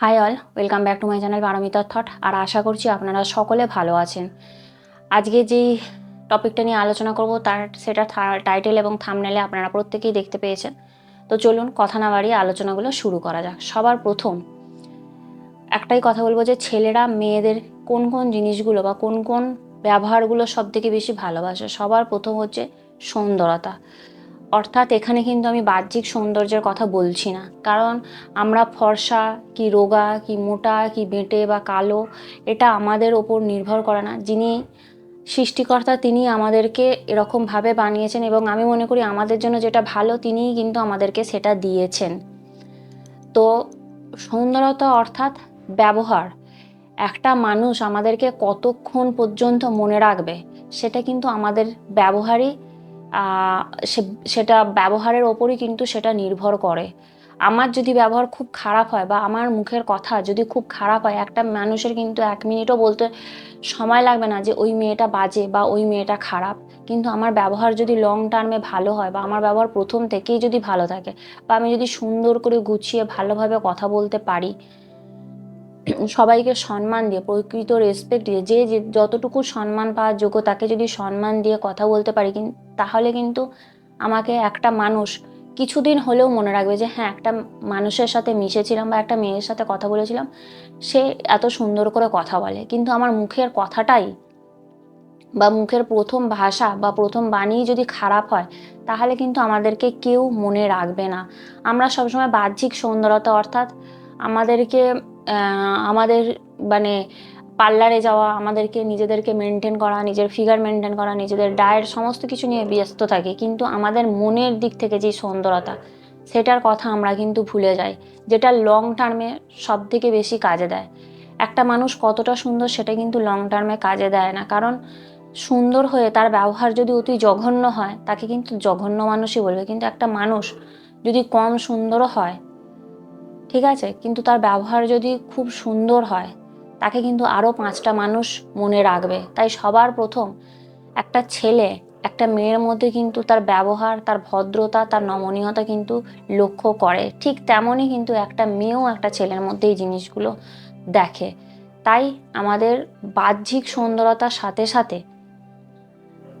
Hi all welcome back to my channel পারমিতার thought আর আশা করছি আপনারা সকলে ভালো আছেন। আজকে যেই টপিকটা নিয়ে আলোচনা করব, তার, সেটা টাইটেল এবং থামনেলে আপনারা প্রত্যেকেই দেখতে পেয়েছেন। তো চলুন কথা না বাড়িয়ে আলোচনাগুলো শুরু করা যাক। সবার প্রথম, একটাই কথা বলব যে ছেলেরা মেয়েদের কোন কোন জিনিসগুলো বা কোন কোন ব্যবহারগুলো সব থেকে বেশি ভালোবাসে। সবার প্রথম হচ্ছে সুন্দরতা। অর্থাৎ এখানে কিন্তু আমি বাহ্যিক সৌন্দর্যের কথা বলছি না। কারণ আমরা ফর্সা কি রোগা, কি মোটা, কি বেঁটে বা কালো, এটা আমাদের ওপর নির্ভর করে না। যিনি সৃষ্টিকর্তা, তিনি আমাদেরকে এরকমভাবে বানিয়েছেন এবং আমি মনে করি আমাদের জন্য যেটা ভালো, তিনিই কিন্তু আমাদেরকে সেটা দিয়েছেন। তো সুন্দরতা অর্থাৎ ব্যবহার। একটা মানুষ আমাদেরকে কতক্ষণ পর্যন্ত মনে রাখবে, সেটা কিন্তু আমাদের ব্যবহারই সেটা ব্যবহারের ওপরই কিন্তু সেটা নির্ভর করে। আমার যদি ব্যবহার খুব খারাপ হয় বা আমার মুখের কথা যদি খুব খারাপ হয়, একটা মানুষের কিন্তু এক মিনিটও বলতে সময় লাগবে না যে ওই মেয়েটা বাজে বা ওই মেয়েটা খারাপ। কিন্তু আমার ব্যবহার যদি লং টার্মে ভালো হয় বা আমার ব্যবহার প্রথম থেকেই যদি ভালো থাকে বা আমি যদি সুন্দর করে গুছিয়ে ভালোভাবে কথা বলতে পারি সবাইকে সম্মান দিয়ে, প্রকৃত রেসপেক্ট দিয়ে, যে যে যতটুকু সম্মান পাওয়ার যোগ্য তাকে যদি সম্মান দিয়ে কথা বলতে পারি তাহলে কিন্তু আমাকে একটা মানুষ কিছুদিন হলেও মনে রাখবে যে হ্যাঁ একটা মানুষের সাথে মিশেছিলাম বা একটা মেয়ের সাথে কথা বলেছিলাম, সে এত সুন্দর করে কথা বলে। কিন্তু আমার মুখের কথাটাই বা মুখের প্রথম ভাষা বা প্রথম বাণী যদি খারাপ হয়, তাহলে কিন্তু আমাদেরকে কেউ মনে রাখবে না। আমরা সবসময় বাহ্যিক সুন্দরতা অর্থাৎ আমাদেরকে আমাদের মানে পার্লারে যাওয়া, আমাদেরকে নিজেদেরকে মেনটেন করা, নিজের ফিগার মেনটেন করা, নিজেদের ডায়েট সমস্ত কিছু নিয়ে ব্যস্ত থাকি। কিন্তু আমাদের মনের দিক থেকে যে সুন্দরতা, সেটার কথা আমরা কিন্তু ভুলে যাই, যেটা লং টার্মে সব থেকে বেশি কাজে দেয়। একটা মানুষ কতটা সুন্দর, সেটা কিন্তু লং টার্মে কাজে দেয় না। কারণ সুন্দর হয়ে তার ব্যবহার যদি অতি জঘন্য হয়, তাকে কিন্তু জঘন্য মানুষই বলবে। কিন্তু একটা মানুষ যদি কম সুন্দরও হয় ঠিক আছে? কিন্তু তার ব্যবহার যদি খুব সুন্দর হয়, তাকে কিন্তু আরও পাঁচটা মানুষ মনে রাখবে। তাই সবার প্রথম একটা ছেলে, একটা মেয়ের মধ্যে কিন্তু তার ব্যবহার, তার ভদ্রতা, তার নমনীয়তা কিন্তু লক্ষ্য করে। ঠিক তেমনই কিন্তু একটা মেয়েও একটা ছেলের মধ্যে এই জিনিসগুলো দেখে। তাই আমাদের বাহ্যিক সুন্দরতার সাথে সাথে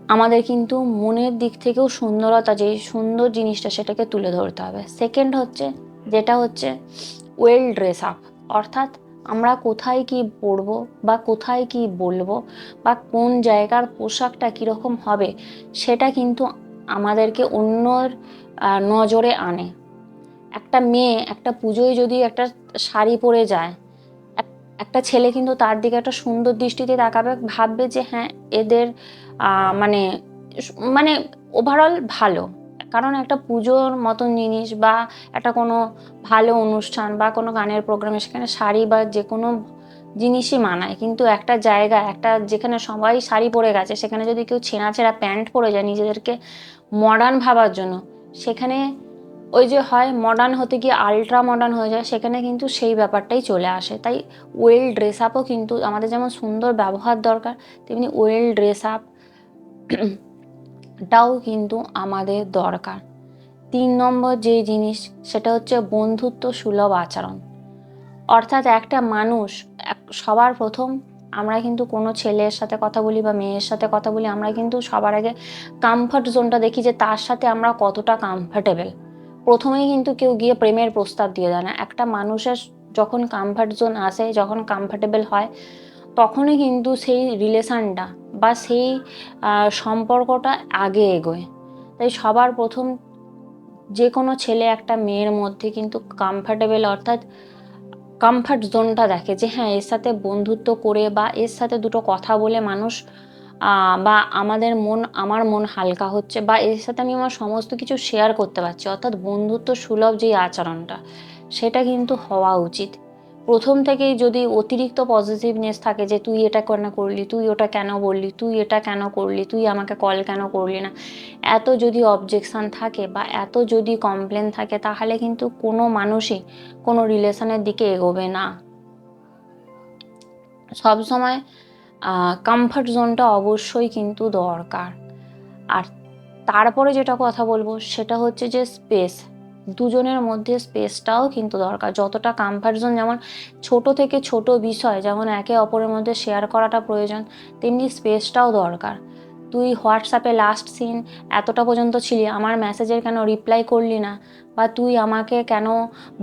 আমাদের কিন্তু মনের দিক থেকেও সুন্দরতা, যে সুন্দর জিনিসটা সেটাকে তুলে ধরতে হবে। সেকেন্ড হচ্ছে যেটা হচ্ছে ওয়েল ড্রেস আপ অর্থাৎ আমরা কোথায় কি পরবো বা কোথায় কি বলব বা কোন জায়গার পোশাকটা কীরকম হবে সেটা কিন্তু আমাদেরকে অন্যর নজরে আনে। একটা মেয়ে একটা পুজোয় যদি একটা শাড়ি পরে যায়, এক- একটা ছেলে কিন্তু তার দিকে একটা সুন্দর দৃষ্টিতে তাকাবে, ভাববে যে হ্যাঁ এদের মানে মানে ওভারঅল ভালো। কারণ একটা পুজোর মতন জিনিস বা একটা কোনো ভালো অনুষ্ঠান বা কোনো গানের প্রোগ্রামে সেখানে শাড়ি বা যে কোনো জিনিসই মানায়। কিন্তু একটা জায়গা, একটা যেখানে সবাই শাড়ি পরে গেছে, সেখানে যদি কেউ ছেঁড়া ছেঁড়া প্যান্ট পরে যায় নিজেদেরকে মডার্ন ভাবার জন্য, সেখানে ওই যে হয় মডার্ন হতে গিয়ে আলট্রা মডার্ন হয়ে যায়, সেখানে কিন্তু সেই ব্যাপারটাই চলে আসে। তাই ওয়েল ড্রেস আপও কিন্তু আমাদের যেমন সুন্দর ব্যবহার দরকার, তেমনি ওয়েল ড্রেস আপ টাও কিন্তু আমাদের দরকার। তিন নম্বর যে জিনিস, সেটা হচ্ছে বন্ধুত্ব সুলভ আচরণ। অর্থাৎ একটা মানুষ সবার প্রথম আমরা কিন্তু কোনো ছেলের সাথে কথা বলি বা মেয়ের সাথে কথা বলি, আমরা কিন্তু সবার আগে কমফর্ট জোনটা দেখি যে তার সাথে আমরা কতটা কমফর্টেবল প্রথমেই কিন্তু কেউ গিয়ে প্রেমের প্রস্তাব দিয়ে দেয় না। একটা মানুষের যখন কমফর্ট জোন আসে, যখন কমফর্টেবল হয় তখনই কিন্তু সেই রিলেশনটা বা সেই সম্পর্কটা আগে এগোয়। তাই সবার প্রথম যে কোনো ছেলে একটা মেয়ের মধ্যে কিন্তু কমফর্টেবল অর্থাৎ কমফর্ট জোনটা দেখে যে হ্যাঁ এর সাথে বন্ধুত্ব করে বা এর সাথে দুটো কথা বলে মানুষ বা আমাদের মন, আমার মন হালকা হচ্ছে বা এর সাথে আমি আমার সমস্ত কিছু শেয়ার করতে পারছি। অর্থাৎ বন্ধুত্ব সুলভ যে আচরণটা, সেটা কিন্তু হওয়া উচিত। প্রথম থেকেই যদি অতিরিক্ত পজিটিভনেস থাকে যে, তুই এটা কেন করলি? তুই ওটা কেন বললি? তুই এটা কেন করলি? তুই আমাকে কল কেন করলি না? এত যদি অবজেকশান থাকে বা এত যদি কমপ্লেন থাকে, তাহলে কিন্তু কোনো মানুষই কোনো রিলেশনের দিকে এগোবে না। সব সময় কমফর্ট জোনটা অবশ্যই কিন্তু দরকার। আর তারপরে যেটা কথা বলব, সেটা হচ্ছে যে স্পেস দুজনের মধ্যে স্পেসটাও কিন্তু দরকার। যতটা কমফর্ট জোন যেমন ছোট থেকে ছোট বিষয়, যেমন একে অপরের মধ্যে শেয়ার করাটা প্রয়োজন, তেমনি স্পেসটাও দরকার। তুই হোয়াটসঅ্যাপে লাস্ট সিন এতটা পর্যন্ত ছিলি, আমার মেসেজের কেন রিপ্লাই করলি না? বা তুই আমাকে কেন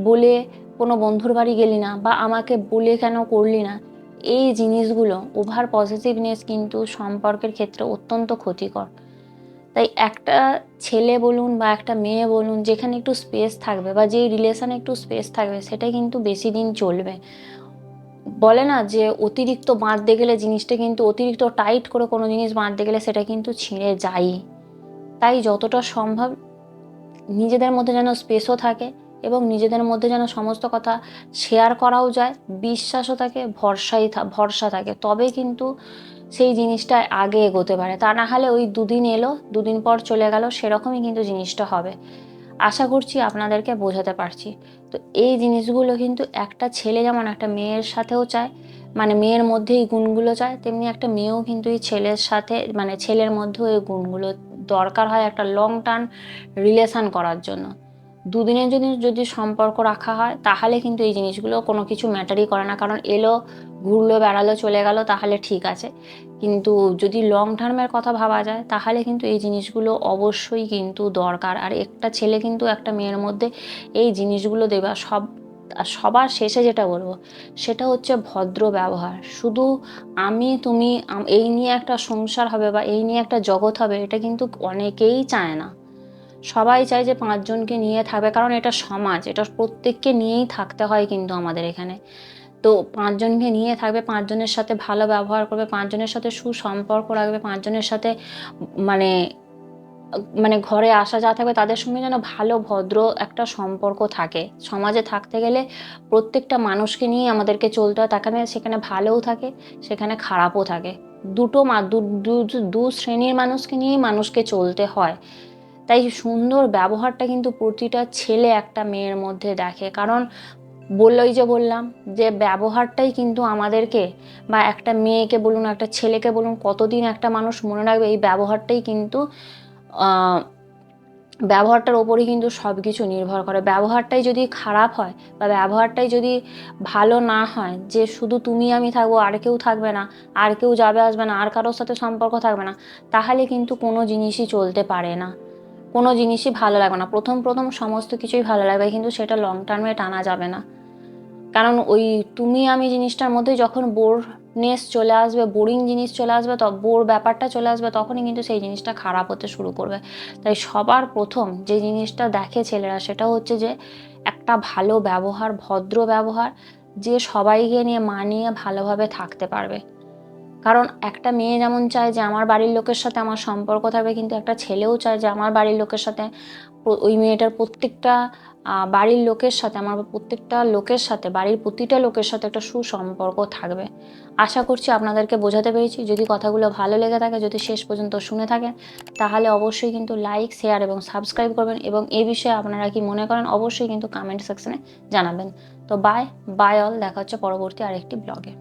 বলে কোনো বন্ধুর বাড়ি গেলি না? বা আমাকে বলে কেন করলি না? এই জিনিসগুলো ওভার পজিটিভনেস কিন্তু সম্পর্কের ক্ষেত্রে অত্যন্ত ক্ষতিকর। তাই একটা ছেলে বলুন বা একটা মেয়ে বলুন, যেখানে একটু স্পেস থাকবে বা যেই রিলেশনে একটু স্পেস থাকবে সেটাই কিন্তু বেশি দিন চলবে। বলে না যে অতিরিক্ত বাঁধতে গেলে জিনিসটা কিন্তু অতিরিক্ত টাইট করে কোনো জিনিস বাঁধতে গেলে সেটা কিন্তু ছিঁড়ে যায় তাই যতটা সম্ভব নিজেদের মধ্যে যেন স্পেসও থাকে এবং নিজেদের মধ্যে যেন সমস্ত কথা শেয়ার করাও যায়, বিশ্বাসও থাকে, ভরসাই ভরসা থাকে। তবে কিন্তু সেই জিনিসটা আগে এগোতে পারে। তা না হলে ওই দুদিন এলো, দুদিন পর চলে গেল, সেরকমই কিন্তু জিনিসটা হবে। আশা করছি আপনাদেরকে বোঝাতে পারছি। তো এই জিনিসগুলো কিন্তু একটা ছেলে যেমন একটা মেয়ের সাথেও চায় মানে মেয়ের মধ্যে এই গুণগুলো চায়, তেমনি একটা মেয়েও কিন্তু এই ছেলের সাথে মানে ছেলের মধ্যেও এই গুণগুলো দরকার হয় একটা লং টার্ম রিলেশান করার জন্য। দুদিনের যদি যদি সম্পর্ক রাখা হয়, তাহলে কিন্তু এই জিনিসগুলো কোনো কিছু ম্যাটারই করে না। কারণ এলো, ঘুরলো, বেড়ালো, চলে গেল, তাহলে ঠিক আছে। কিন্তু যদি লং টার্মের কথা ভাবা যায়, তাহলে কিন্তু এই জিনিসগুলো অবশ্যই কিন্তু দরকার। আর একটা ছেলে কিন্তু একটা মেয়ের মধ্যে এই জিনিসগুলো দেবে, সব, আর সবার শেষে যেটা বলব, সেটা হচ্ছে ভদ্র ব্যবহার। শুধু আমি, তুমি এই নিয়ে একটা সংসার হবে বা এই নিয়ে একটা জগৎ হবে, এটা কিন্তু অনেকেই চায় না। সবাই চায় যে পাঁচজনকে নিয়ে থাকবে, কারণ এটা সমাজ, এটা প্রত্যেককে নিয়েই থাকতে হয় কিন্তু আমাদের এখানে। তো পাঁচজনকে নিয়ে থাকবে, পাঁচজনের সাথে ভালো ব্যবহার করবে, পাঁচজনের সাথে সুসম্পর্ক রাখবে, পাঁচজনের সাথে মানে মানে ঘরে আসা যা থাকবে, তাদের সঙ্গে যেন ভালো, ভদ্র একটা সম্পর্ক থাকে। সমাজে থাকতে গেলে প্রত্যেকটা মানুষকে নিয়ে আমাদেরকে চলতে হয় তাখানে সেখানে ভালোও থাকে, সেখানে খারাপও থাকে। দুটো দু শ্রেণির মানুষকে নিয়েই মানুষকে চলতে হয়। তাই সুন্দর ব্যবহারটা কিন্তু প্রতিটা ছেলে একটা মেয়ের মধ্যে দেখে। কারণ বললোই যে বললাম যে ব্যবহারটাই কিন্তু আমাদেরকে বা একটা মেয়েকে বলুন, একটা ছেলেকে বলুন, কতদিন একটা মানুষ মনে রাখবে এই ব্যবহারটাই কিন্তু ব্যবহারটার ওপরই কিন্তু সব কিছু নির্ভর করে। ব্যবহারটাই যদি খারাপ হয় বা ব্যবহারটাই যদি ভালো না হয়, যে শুধু তুমি আমি থাকব, আর কেউ থাকবে না, আর কেউ যাবে আসবে না, আর কারোর সাথে সম্পর্ক থাকবে না, তাহলে কিন্তু কোনো জিনিসই চলতে পারে না। কোনো জিনিসই ভালো লাগবে না। প্রথম প্রথম সমস্ত কিছুই ভালো লাগবে, কিন্তু সেটা লং টার্মে টানা যাবে না। কারণ ওই তুমি আমি জিনিসটার মধ্যে যখন বোরনেস চলে আসবে বোরিং জিনিস চলে আসবে, তো বোর ব্যাপারটা চলে আসবে, তখনই কিন্তু সেই জিনিসটা খারাপ হতে শুরু করবে। তাই সবার প্রথম যে জিনিসটা দেখে ছেলেরা, সেটা হচ্ছে যে একটা ভালো ব্যবহার, ভদ্র ব্যবহার, যে সবাইকে নিয়ে মানিয়ে ভালোভাবে থাকতে পারবে। কারণ একটা মেয়ে যেমন চায় যে আমার বাড়ির লোকের সাথে আমার সম্পর্ক থাকবে, কিন্তু একটা ছেলেও চায় যে আমার বাড়ির লোকের সাথে ওই মেয়েটার প্রত্যেকটা বাড়ির লোকের সাথে, আমার প্রত্যেকটা লোকের সাথে, বাড়ির প্রতিটা লোকের সাথে একটা সুসম্পর্ক থাকবে। আশা করছি আপনাদেরকে বোঝাতে পেরেছি। যদি কথাগুলো ভালো লেগে থাকে, যদি শেষ পর্যন্ত শুনে থাকেন, তাহলে অবশ্যই কিন্তু লাইক, শেয়ার এবং সাবস্ক্রাইব করবেন এবং এ বিষয়ে আপনারা কি মনে করেন, অবশ্যই কিন্তু কমেন্ট সেকশনে জানাবেন। তো বাই বাই অল দেখা হচ্ছে পরবর্তী আরেকটি ব্লগে